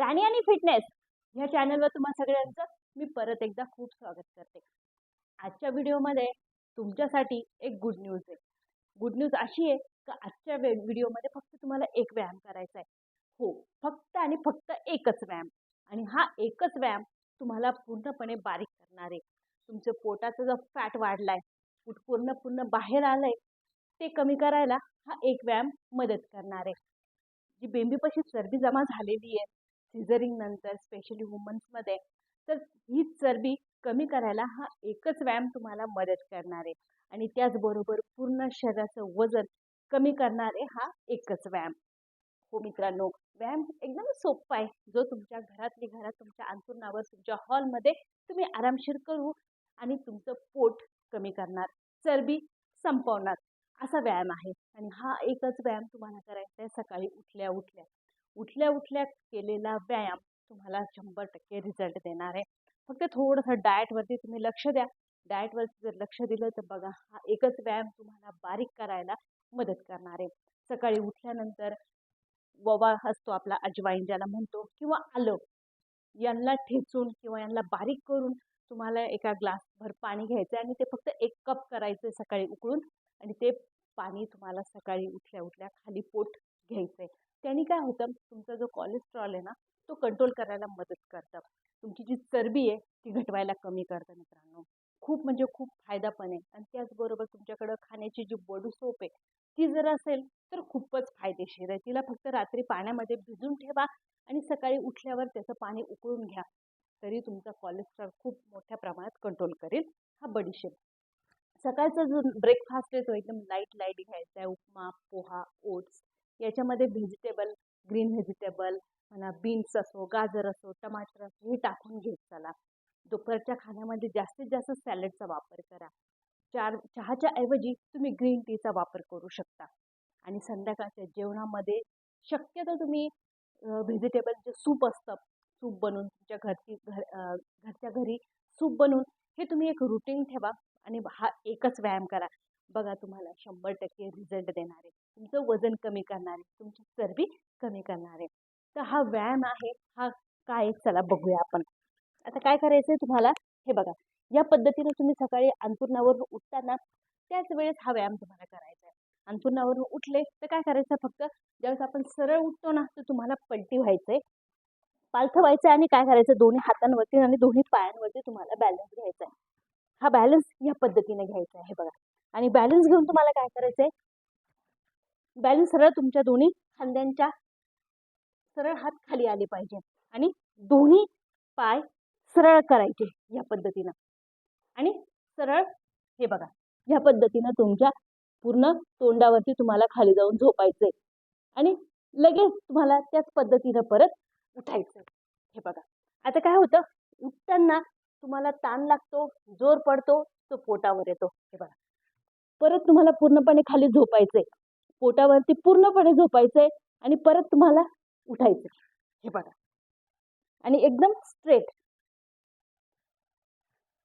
प्राणी आणि फिटनेस ह्या चॅनलवर तुम्हा सगळ्यांचं मी परत एकदा खूप स्वागत करते. आजच्या व्हिडिओमध्ये तुमच्यासाठी एक गुड न्यूज आहे. गुड न्यूज अशी आहे का आजच्या व्हिडिओमध्ये फक्त तुम्हाला एक व्यायाम करायचा आहे? हो फक्त आणि फक्त एकच व्यायाम. आणि हा एकच व्यायाम तुम्हाला पूर्णपणे बारीक करणार आहे. तुमचं पोटाचा जो फॅट वाढला आहे पूर्ण पूर्ण बाहेर आलं आहे ते कमी करायला हा एक व्यायाम मदत करणार आहे. जी बेंबीपाशी चरबी जमा झालेली आहे सिझरिंग नंतर स्पेशली वुमन्समध्ये तर ही चरबी कमी करायला हा एकच व्यायाम तुम्हाला मदत करणार आहे. आणि त्याचबरोबर पूर्ण शरीराचं वजन कमी करणारे हा एकच व्यायाम. हो मित्रांनो व्यायाम एकदम सोपा आहे. जो तुमच्या घरातली घरात तुमच्या अंतुरणावर तुमच्या हॉलमध्ये तुम्ही आरामशीर करू आणि तुमचं पोट कमी करणार चरबी संपवणार असा व्यायाम आहे. आणि हा एकच व्यायाम तुम्हाला करायचा आहे सकाळी उठल्या उठल्या उठल्या उठल्या केलेला व्यायाम तुम्हाला शंभर टक्के रिझल्ट देणार आहे. फक्त थोडंसं डाएटवरती तुम्ही लक्ष द्या. डाएटवरती जर लक्ष दिलं तर बघा हा एकच व्यायाम तुम्हाला बारीक करायला मदत करणार आहे. सकाळी उठल्यानंतर ववा असतो आपला अजवाईन ज्याला म्हणतो किंवा आलं यांना ठेचून किंवा यांना बारीक करून तुम्हाला एका ग्लासभर पाणी घ्यायचं आहे आणि ते फक्त एक कप करायचं सकाळी उकळून आणि ते पाणी तुम्हाला सकाळी उठल्या उठल्या खाली पोट घ्यायचं आहे त्यांनी काय होतं तुमचा जो कोलेस्ट्रॉल आहे ना तो कंट्रोल करायला मदत करतं. तुमची जी चरबी आहे ती घटवायला कमी करतं मित्रांनो. खूप म्हणजे खूप फायदा पण आहे. आणि त्याचबरोबर तुमच्याकडं खाण्याची जी बडू सोप आहे ती जर असेल तर खूपच फायदेशीर आहे. तिला फक्त रात्री पाण्यामध्ये भिजून ठेवा आणि सकाळी उठल्यावर त्याचं पाणी उकळून घ्या. तरी तुमचा कोलेस्ट्रॉल खूप मोठ्या प्रमाणात कंट्रोल करेल हा बडीशेप सकाळचा जो ब्रेकफास्ट आहे तो एकदम लाइट लाइट घ्यायचा आहे उपमा पोहा ओट्स याच्यामध्ये व्हेजिटेबल ग्रीन व्हेजिटेबल म्हणा बीन्स असो गाजर असो टमाटर असो हे टाकून घेत चला. दुपारच्या खाण्यामध्ये जास्तीत जास्त सॅलडचा वापर करा. चार चहाच्या ऐवजी तुम्ही ग्रीन टीचा वापर करू शकता. आणि संध्याकाळच्या जेवणामध्ये शक्यतो तुम्ही व्हेजिटेबल जे सूप असतं सूप बनवून तुमच्या घरची घर घरच्या घरी सूप बनवून हे तुम्ही एक रुटीन ठेवा आणि हा एकच व्यायाम करा. बघा तुम्हाला शंभर टक्के रिझल्ट देणार आहे. तुमचं वजन कमी करणार आहे. तुमची चरबी कमी करणार आहे. तर हा व्यायाम आहे. हा काय चला बघूया आपण. आता काय करायचं आहे तुम्हाला? हे बघा. या पद्धतीने तुम्ही सकाळी अंथरुणावरून उठताना त्याच वेळेस हा व्यायाम तुम्हाला करायचा आहे. अंथरुणावरून उठले तर काय करायचं फक्त ज्यावेळेस आपण सरळ उठतो ना तर तुम्हाला पलटी व्हायचं आहे पालथं व्हायचं आहे आणि काय करायचं? दोन्ही हातांवरती आणि दोन्ही पायांवरती तुम्हाला बॅलन्स घ्यायचा आहे. हा बॅलन्स या पद्धतीने घ्यायचा आहे. बघा. आणि बॅलन्स घेऊन तुम्हाला काय करायचं आहे बॅलन्स सरळ तुमच्या दोन्ही खांद्यांच्या सरळ हात खाली आले पाहिजे. आणि दोन्ही पाय सरळ करायचे या पद्धतीनं. आणि सरळ हे बघा या पद्धतीनं तुमच्या पूर्ण तोंडावरती तुम्हाला खाली जाऊन झोपायचं आहे आणि लगेच तुम्हाला त्याच पद्धतीनं परत उठायचं हे बघा आता काय होतं? उठताना तुम्हाला ताण लागतो जोर पडतो तो पोटावर येतो. हे बघा परत तुम्हाला पूर्णपणे खाली झोपायचंय. पोटावरती पूर्णपणे झोपायचंय आणि परत तुम्हाला उठायचं हे बघा. आणि एकदम स्ट्रेट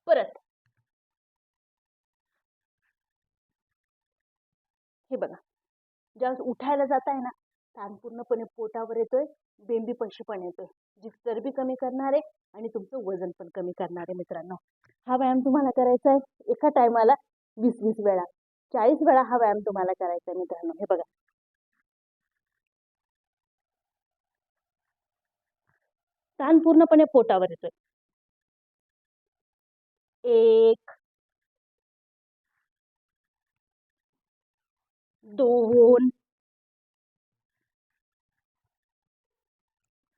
परत. हे बघा. ज्यावेळेस उठायला जात आहे ना ताण पूर्णपणे पोटावर येतोय बेंबी पैसे पण येतोय. जी चरबी कमी करणार आहे आणि तुमचं वजन पण कमी करणार आहे मित्रांनो. हा व्यायाम तुम्हाला करायचा आहे. एका टायमाला वीस वीस वेळा. चाळीस वेळा हा व्यायाम तुम्हाला करायचा आहे मित्रांनो. हे बघा. ताण पूर्णपणे पोटावर येतोय. एक दोन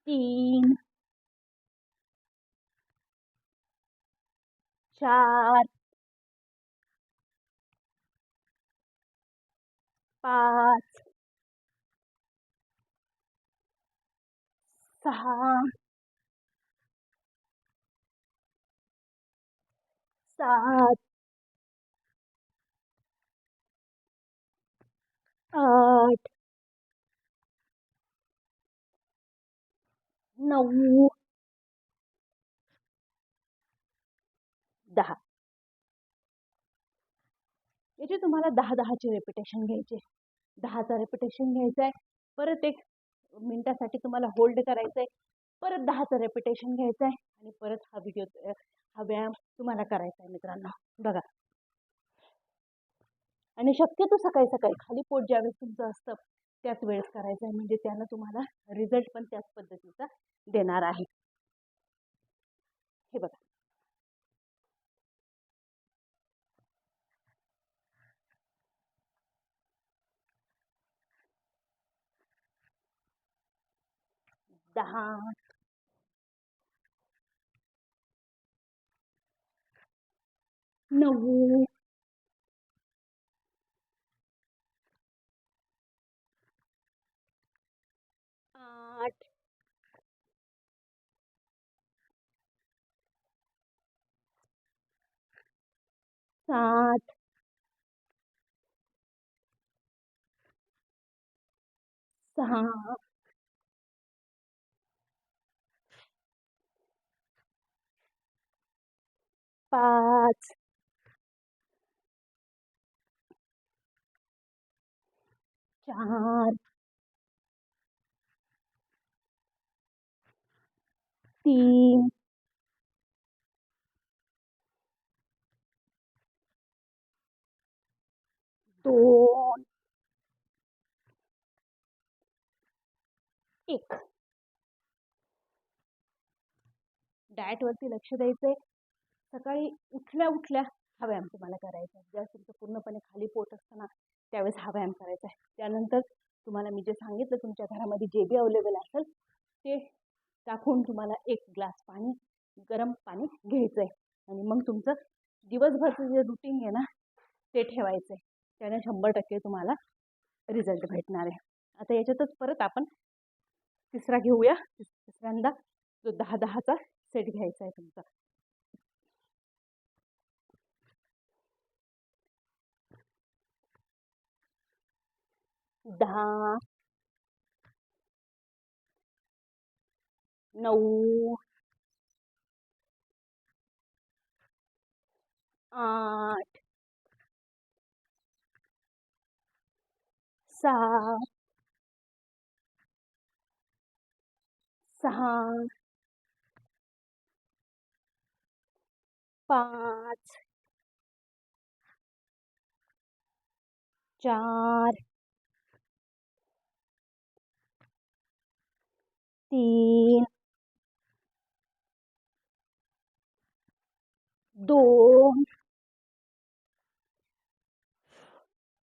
तीन चार पाच सहा सात आठ नऊ दहा याचे तुम्हाला दहा दहाचे रेपिटेशन घ्यायचे दहाचा रेपिटेशन घ्यायचा आहे. परत एक मिनटासाठी तुम्हाला होल्ड करायचं आहे. परत दहाचं रेपिटेशन घ्यायचं आहे. आणि परत हा व्हिडिओ हा व्यायाम तुम्हाला करायचा आहे मित्रांनो. बघा. आणि शक्यतो सकाळी सकाळी खाली पोट ज्यावेळेस तुमचं असतं त्याच वेळेस करायचं आहे. म्हणजे त्यानं तुम्हाला रिझल्ट पण त्याच पद्धतीचा देणार आहे. हे बघा. दहा नऊ आठ. सात. सहा. पाच चार तीन दोन एक डाएटवरती लक्ष द्यायचंय. सकाळी उठल्या उठल्या हा व्यायाम तुम्हाला करायचा आहे. ज्यावेळेस तुमचं पूर्णपणे खाली पोट असतं ना त्यावेळेस हा व्यायाम करायचा आहे. त्यानंतर तुम्हाला मी जे सांगितलं तुमच्या घरामध्ये जे बी अवेलेबल असेल ते टाकून तुम्हाला एक ग्लास पाणी गरम पाणी घ्यायचं आहे. आणि मग तुमचं दिवसभरचं जे रुटीन आहे ना ते ठेवायचं आहे. त्याने शंभर टक्के तुम्हाला रिझल्ट भेटणार आहे. आता याच्यातच परत आपण तिसरा घेऊया. तिसऱ्यांदा जो दहा दहाचा सेट घ्यायचा आहे तुमचा. दहा. नऊ. आठ. सात सहा. पाच. चार. तीन दोन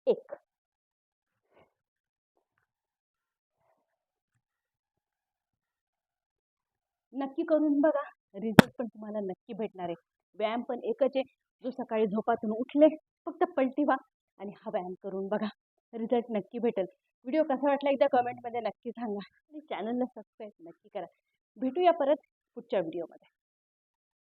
एक. नक्की करून बघा. रिझल्ट पण तुम्हाला नक्की भेटणार आहे. व्यायाम पण एकच आहे. जो सकाळी झोपातून उठले फक्त पलटी व्हा आणि हा व्यायाम करून बघा. रिझल्ट नक्की भेटेल. व्हिडिओ कसा वाटला एकदा कमेंटमध्ये नक्की सांगा आणि चॅनलला सबस्क्राईब नक्की करा. भेटूया परत पुढच्या व्हिडिओमध्ये.